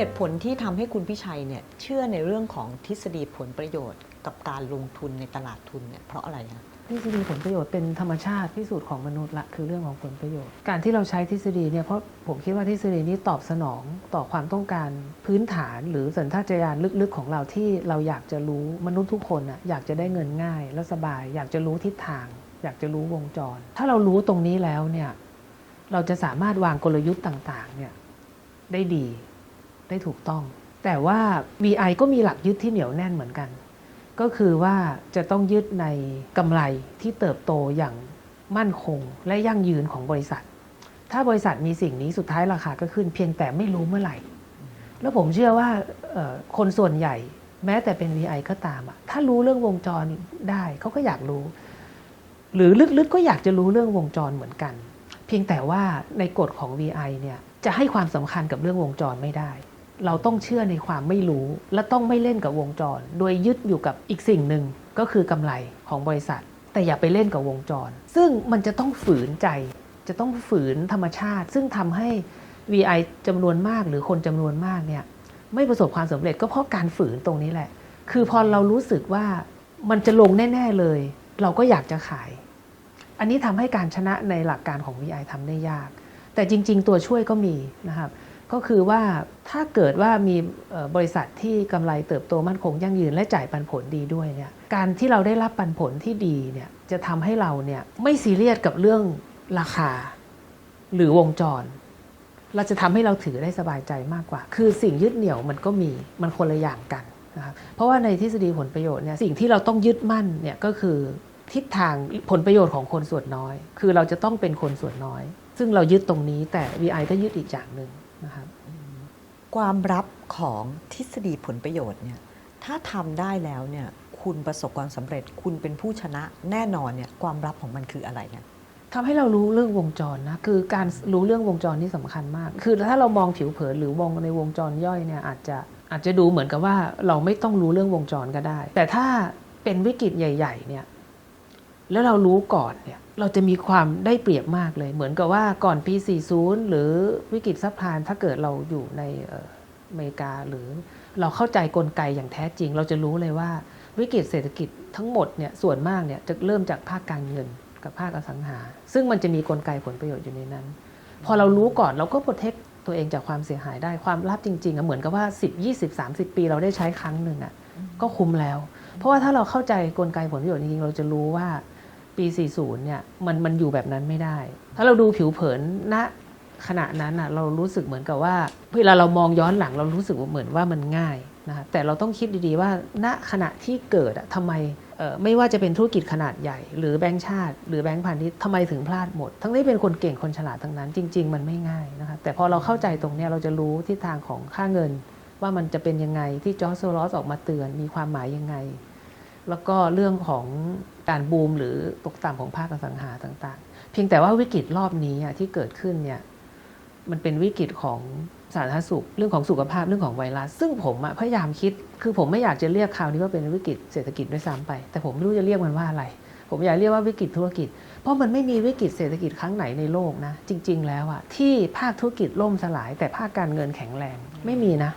เหตุผลที่ทำให้คุณพิชัยเนี่ยเชื่อในเรื่องของทฤษฎีผลประโยชน์กับการลงทุนในตลาดทุนเนี่ยเพราะอะไรคะทฤษฎีผลประโยชน์เป็นธรรมชาติพิสูจน์ของมนุษย์ละคือเรื่องของผลประโยชน์ การที่เราใช้ทฤษฎีเนี่ยเพราะผมคิดว่าทฤษฎีนี้ตอบสนองต่อความต้องการพื้นฐาน หรือสัญชาตญาณลึกๆ ของเราที่เราอยากจะรู้มนุษย์ทุกคนอะอยากจะได้เงินง่ายและสบาย อยากจะรู้ทิศทาง อยากจะรู้วงจร ถ้าเรารู้ตรงนี้แล้วเนี่ยเราจะสามารถวางกลยุทธ์ต่างๆเนี่ยได้ดี ได้ถูกต้อง แต่ว่า VI ก็มีหลักยึดที่เหนียวแน่นเหมือนกัน ก็คือว่าจะต้องยึดในกำไรที่เติบโตอย่างมั่นคงและยั่งยืนของบริษัท ถ้าบริษัทมีสิ่งนี้สุดท้ายราคาก็ขึ้นเพียงแต่ไม่รู้เมื่อไหร่ แล้วผมเชื่อว่าคนส่วนใหญ่แม้แต่เป็น VI ก็ตามอะถ้ารู้เรื่องวงจรได้เขาก็อยากรู้ หรือลึกๆก็อยากจะรู้เรื่องวงจรเหมือนกัน เพียงแต่ว่าในกฎของ VI เนี่ยจะให้ความสำคัญกับเรื่องวงจรไม่ได้ เราต้องเชื่อในความไม่รู้ และต้องไม่เล่นกับวงจร โดยยึดอยู่กับอีกสิ่งหนึ่งก็คือกำไรของบริษัท แต่อย่าไปเล่นกับวงจร ซึ่งมันจะต้องฝืนใจ จะต้องฝืนธรรมชาติ ซึ่งทำให้ VI จำนวนมากหรือคนจำนวนมากเนี่ยไม่ประสบความสำเร็จก็เพราะการฝืนตรงนี้แหละ คือพอเรารู้สึกว่ามันจะลงแน่ ๆเลย เราก็อยากจะขาย อันนี้ทำให้การชนะในหลักการของ VI ทำได้ยาก แต่จริง ๆ ตัวช่วยก็มีนะครับ ก็คือว่าถ้าเกิดว่ามีบริษัทที่กำไรเติบโตมั่นคงยั่งยืนและจ่ายปันผลดีด้วยเนี่ยการที่เราได้รับปันผลที่ดีเนี่ยจะทำให้เราเนี่ยไม่ซีเรียสกับเรื่องราคา หรือวงจร เราจะทำให้เราถือได้สบายใจมากกว่า คือสิ่งยึดเหนี่ยวมันก็มีมันคนละอย่างกันนะครับเพราะว่าในทฤษฎีผลประโยชน์เนี่ยสิ่งที่เราต้องยึดมั่นเนี่ยก็คือทิศทางผลประโยชน์ของคนส่วนน้อย คือเราจะต้องเป็นคนส่วนน้อย ซึ่งเรายึดตรงนี้แต่ VI ก็ยึดอีกอย่างหนึ่ง นะครับความลับของทฤษฎีผลประโยชน์เนี่ยถ้าทำได้แล้วเนี่ยคุณประสบความสำเร็จคุณเป็นผู้ชนะแน่นอนเนี่ยความลับของมันคืออะไรเนี่ยทำให้เรารู้เรื่องวงจรนะคือการรู้เรื่องวงจรนี่สำคัญมาก คือถ้าเรามองผิวเผินหรือมองในวงจรย่อยเนี่ยอาจจะอาจจะดูเหมือนกับว่าเราไม่ต้องรู้เรื่องวงจรก็ได้ แต่ถ้าเป็นวิกฤตใหญ่ ๆ เนี่ย แล้วเรารู้ก่อนเนี่ย เราจะมีความได้เปรียบมากเลย เหมือนกับว่าก่อนปี 40 หรือวิกฤตซับพลานถ้าเกิดเราอยู่ในอเมริกาหรือเราเข้าใจกลไกอย่างแท้จริง เราจะรู้เลยว่าวิกฤตเศรษฐกิจทั้งหมดเนี่ยส่วนมากเนี่ยจะเริ่มจากภาคการเงินกับภาคอสังหา ซึ่งมันจะมีกลไกผลประโยชน์อยู่ในนั้น พอเรารู้ก่อนเราก็โปรเทคตัวเองจากความเสียหายได้ความลับจริงๆอะเหมือนกับว่า 10 20 30 ปีเราได้ใช้ครั้งหนึ่งอะก็คุ้มแล้ว เพราะว่าถ้าเราเข้าใจกลไกผลประโยชน์จริงๆเราจะรู้ว่า ปี 40 เนี่ยมันมันอยู่แบบนั้นไม่ได้ ถ้าเราดูผิวเผินณขณะนั้นอะเรารู้สึกเหมือนกับว่าเวลาเรามองย้อนหลังเรารู้สึกเหมือนว่ามันง่ายนะคะแต่เราต้องคิดดีๆว่าณขณะที่เกิดอะทำไมเอ่อไม่ว่าจะเป็นธุรกิจขนาดใหญ่ หรือแบงก์ชาติ หรือแบงก์พาณิชย์ทำไมถึงพลาดหมด ทั้งที่เป็นคนเก่งคนฉลาดทั้งนั้น จริง ๆ มันไม่ง่ายนะคะแต่พอเราเข้าใจตรงนี้เราจะรู้ทิศทางของค่าเงิน ว่ามันจะเป็นยังไงที่จอร์จโซลอสออกมาเตือนมีความหมายยังไง แล้วก็เรื่องของการบูมหรือตกต่ำของภาคอสังหาต่างๆ เพียงแต่ว่าวิกฤตรอบนี้ที่เกิดขึ้นเนี่ยมันเป็นวิกฤตของสาธารณสุขเรื่องของสุขภาพเรื่องของไวรัส ซึ่งผมพยายามคิด คือผมไม่อยากจะเรียกคราวนี้ว่าเป็นวิกฤตเศรษฐกิจด้วยซ้ำไป แต่ผมไม่รู้จะเรียกมันว่าอะไร ผมอยากเรียกว่าวิกฤตธุรกิจ เพราะมันไม่มีวิกฤตเศรษฐกิจครั้งไหนในโลกนะ จริง ๆ แล้วอะที่ภาคธุรกิจล่มสลาย แต่ภาคการเงินแข็งแรงไม่มีนะ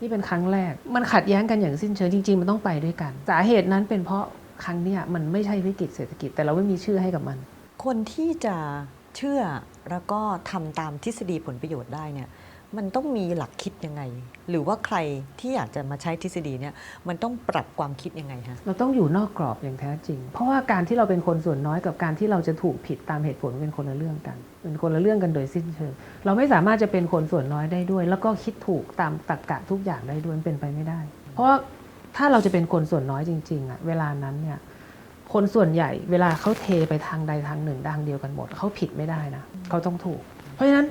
นี่เป็นครั้งแรก มันขัดแย้งกันอย่างสิ้นเชิงจริง ๆ มันต้องไปด้วยกัน สาเหตุนั้นเป็นเพราะครั้งนี้มันไม่ใช่วิกฤตเศรษฐกิจแต่เราไม่มีชื่อให้กับมัน คนที่จะเชื่อแล้วก็ทำตามทฤษฎีผลประโยชน์ได้เนี่ย มันต้องมีหลักคิดยังไง หรือว่าใครที่อยากจะมาใช้ทฤษฎีเนี่ยมันต้องปรับความคิดยังไงฮะเราต้องอยู่นอกกรอบอย่างแท้จริง เพราะว่าการที่เราเป็นคนส่วนน้อยกับการที่เราจะถูกผิดตามเหตุผลเป็นคนละเรื่องกันเป็นคนละเรื่องกันโดยสิ้นเชิงเราไม่สามารถจะเป็นคนส่วนน้อยได้ด้วย แล้วก็คิดถูกตามตรรกะทุกอย่างได้ด้วยเป็นไปไม่ได้ เพราะว่าถ้าเราจะเป็นคนส่วนน้อยจริงๆอะเวลานั้นเนี่ยคนส่วนใหญ่เวลาเขาเทไปทางใดทางหนึ่งทางเดียวกันหมดเขาผิดไม่ได้นะเขาต้องถูก เพราะฉะนั้น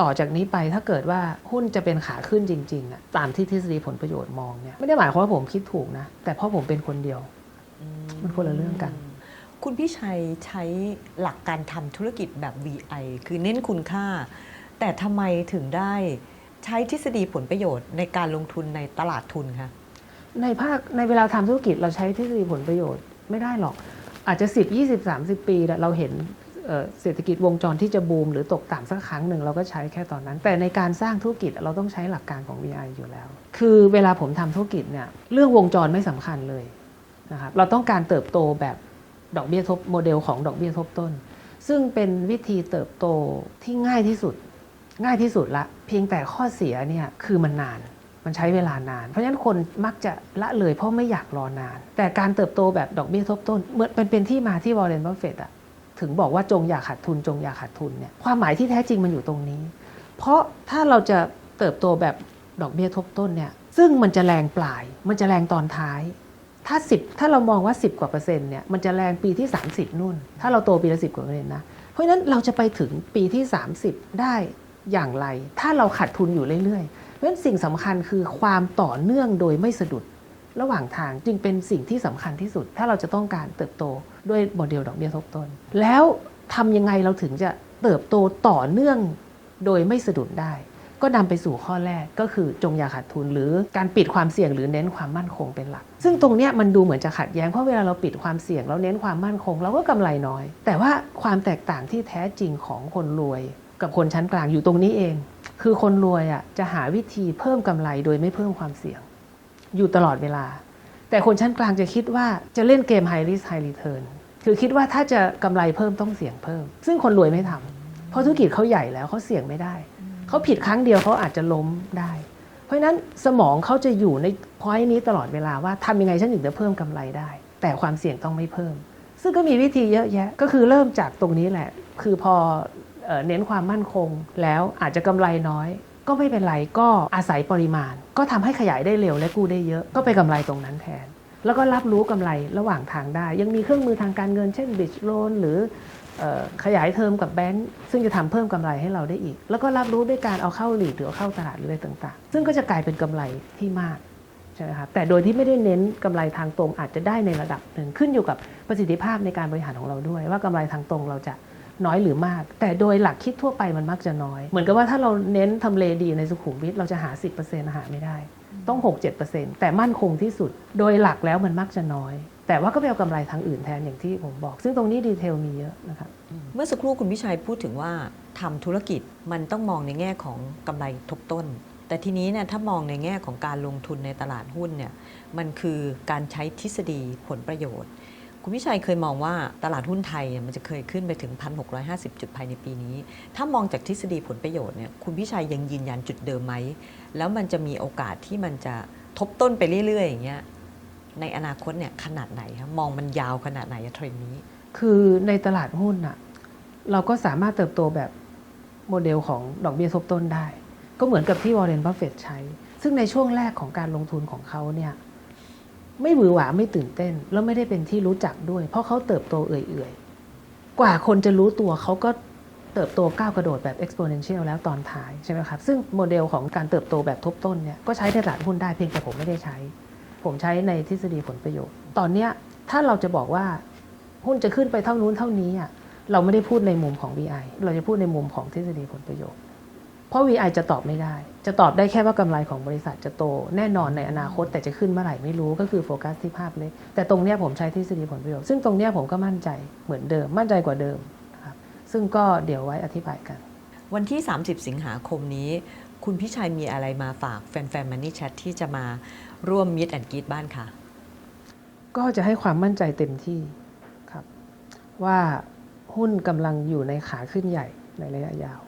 ต่อจากนี้ไปถ้าเกิดว่าหุ้นจะเป็นขาขึ้นจริงๆอะตามที่ทฤษฎีผลประโยชน์มองเนี่ยไม่ได้หมายความว่าผมคิดถูกนะ แต่เพราะผมเป็นคนเดียว มันคนละเรื่องกัน คุณพี่ชัยใช้หลักการทำธุรกิจแบบ VI คือเน้นคุณค่า แต่ทำไมถึงได้ใช้ทฤษฎีผลประโยชน์ในการลงทุนในตลาดทุนคะในภาคในเวลาทำธุรกิจเราใช้ทฤษฎีผลประโยชน์ไม่ได้หรอก อาจจะ 10 20 30 ปีเนี่ยเราเห็น เศรษฐกิจวงจรที่จะบูมหรือตกต่ำสักครั้งหนึ่งเราก็ใช้แค่ตอนนั้น แต่ในการสร้างธุรกิจเราต้องใช้หลักการของ VI อยู่แล้ว คือเวลาผมทำธุรกิจเนี่ยเรื่องวงจรไม่สำคัญเลยนะครับเราต้องการเติบโตแบบดอกเบี้ยทบโมเดลของดอกเบี้ยทบต้น ซึ่งเป็นวิธีเติบโตที่ง่ายที่สุด ง่ายที่สุดละ เพียงแต่ข้อเสียเนี่ยคือมันนานมันใช้เวลานาน เพราะฉะนั้นคนมักจะละเลยเพราะไม่อยากรอนาน แต่การเติบโตแบบดอกเบี้ยทบต้นเหมือนเป็นเป็นที่มาที่วอร์เรนบัฟเฟตอะ ถึงบอกว่าจงอย่าขาดทุน จงอย่าขาดทุนเนี่ยความหมายที่แท้จริงมันอยู่ตรงนี้ เพราะถ้าเราจะเติบโตแบบดอกเบี้ยทบต้นเนี่ยซึ่งมันจะแรงปลาย มันจะแรงตอนท้าย ถ้า 10 ถ้าเรามองว่า 10 กว่าเปอร์เซ็นต์เนี่ยมันจะแรงปีที่ 30 นู่น ถ้าเราโตปีละ10 กว่าเปอร์เซ็นต์นะเพราะฉะนั้นเราจะไปถึงปีที่ 30 ได้อย่างไร ถ้าเราขาดทุนอยู่เรื่อยๆเพราะฉะนั้นสิ่งสำคัญคือความต่อเนื่องโดยไม่สะดุด ระหว่างทางจึงเป็นสิ่งที่สำคัญที่สุด ถ้าเราจะต้องการเติบโตด้วยโมเดลดอกเบี้ยทบต้น แล้วทำยังไงเราถึงจะเติบโตต่อเนื่องโดยไม่สะดุดได้ ก็นำไปสู่ข้อแรกก็คือจงอย่าขาดทุน หรือการปิดความเสี่ยงหรือเน้นความมั่นคงเป็นหลัก ซึ่งตรงเนี้ยมันดูเหมือนจะขัดแย้งเพราะเวลาเราปิดความเสี่ยงเราเน้นความมั่นคงเราก็กำไรน้อย แต่ว่าความแตกต่างที่แท้จริงของคนรวย กับคนชั้นกลางอยู่ตรงนี้เอง คือคนรวยอะจะหาวิธีเพิ่มกำไรโดยไม่เพิ่มความเสี่ยง อยู่ตลอดเวลา แต่คนชั้นกลางจะคิดว่าจะเล่นเกม high risk high return คือคิดว่าถ้าจะกำไรเพิ่มต้องเสี่ยงเพิ่ม ซึ่งคนรวยไม่ทำเพราะธุรกิจเขาใหญ่แล้วเขาเสี่ยงไม่ได้ เขาผิดครั้งเดียวเขาอาจจะล้มได้ เพราะฉะนั้นสมองเขาจะอยู่ในพอยต์นี้ตลอดเวลาว่าทำยังไงฉันถึงจะเพิ่มกำไรได้ แต่ความเสี่ยงต้องไม่เพิ่ม ซึ่งก็มีวิธีเยอะแยะก็คือเริ่มจากตรงนี้แหละ คือพอเอ่อเน้นความมั่นคงแล้วอาจจะกำไรน้อย ก็ไม่เป็นไรก็อาศัยปริมาณ ก็ทำให้ขยายได้เร็วและกู้ได้เยอะ ก็ไปกำไรตรงนั้นแทน แล้วก็รับรู้กำไรระหว่างทางได้ ยังมีเครื่องมือทางการเงินเช่น bridge loan หรืออขยายเทอมกับแบงก์ซึ่งจะทำเพิ่มกำไรให้เราได้อีก แล้วก็รับรู้ด้วยการเอาเข้าหลีดหรือเอาเข้าตลาดหรืออะไรต่างๆ ซึ่งก็จะกลายเป็นกำไรที่มากใช่ไหมครับแต่โดยที่ไม่ได้เน้นกำไรทางตรงอาจจะได้ในระดับหนึ่งขึ้นอยู่กับประสิทธิภาพในการบริหารของเราด้วย ว่ากำไรทางตรงเราจะ น้อยหรือมาก แต่โดยหลักคิดทั่วไปมันมักจะน้อย เหมือนกับว่าถ้าเราเน้นทำเลดีในสุขุมวิทเราจะหา 10%หาไม่ได้ ต้อง 6-7%แต่มั่นคงที่สุด โดยหลักแล้วมันมักจะน้อย แต่ว่าก็ไปเอากำไรทางอื่นแทนอย่างที่ผมบอก ซึ่งตรงนี้ดีเทลมีเยอะนะครับเมื่อสักครู่คุณพิชัยพูดถึงว่าทำธุรกิจมันต้องมองในแง่ของกำไรทบต้น แต่ทีนี้เนี่ยถ้ามองในแง่ของการลงทุนในตลาดหุ้นเนี่ยมันคือการใช้ทฤษฎีผลประโยชน์ คุณพิชัยเคยมองว่าตลาดหุ้นไทยมันจะเคยขึ้นไปถึง 1,650 จุดภายในปีนี้ ถ้ามองจากทฤษฎีผลประโยชน์เนี่ยคุณพิชัยยังยืนยันจุดเดิมไหม แล้วมันจะมีโอกาสที่มันจะทบต้นไปเรื่อย ๆ อย่างเงี้ยในอนาคตเนี่ยขนาดไหนคะมองมันยาวขนาดไหนเทรนด์นี้ คือในตลาดหุ้นอะเราก็สามารถเติบโตแบบโมเดลของดอกเบี้ยทบต้นได้ ก็เหมือนกับที่วอร์เรนบัฟเฟตใช้ ซึ่งในช่วงแรกของการลงทุนของเขาเนี่ย ไม่หวือหวาไม่ตื่นเต้น แล้วไม่ได้เป็นที่รู้จักด้วย เพราะเขาเติบโตเอื่อยๆ กว่าคนจะรู้ตัวเขาก็เติบโตก้าวกระโดดแบบ exponential แล้วตอนท้ายใช่ไหมครับ ซึ่งโมเดลของการเติบโตแบบทบต้นเนี่ยก็ใช้ในตลาดหุ้นได้เพียงแต่ผมไม่ได้ใช้ ผมใช้ในทฤษฎีผลประโยชน์ ตอนเนี้ยถ้าเราจะบอกว่าหุ้นจะขึ้นไปเท่านู้นเท่านี้อะเราไม่ได้พูดในมุมของ VI เราจะพูดในมุมของทฤษฎีผลประโยชน์ เพราะ VI จะตอบไม่ได้ จะตอบได้แค่ว่ากำไรของบริษัทจะโต แน่นอนในอนาคตแต่จะขึ้นเมื่อไหร่ไม่รู้ก็คือโฟกัสที่ภาพเล็ก แต่ตรงเนี้ยผมใช้ทฤษฎีผลประโยชน์ซึ่งตรงเนี้ยผมก็มั่นใจเหมือนเดิมมั่นใจกว่าเดิมนะครับซึ่งก็เดี๋ยวไว้อธิบายกัน วันที่ 30 สิงหาคมนี้ คุณพิชัยมีอะไรมาฝากแฟนๆมันนี่แชทที่จะมาร่วมมิดแอนกีดบ้านค่ะก็จะให้ความมั่นใจเต็มที่ครับ ว่าหุ้นกำลังอยู่ในขาขึ้นใหญ่ในระยะยาว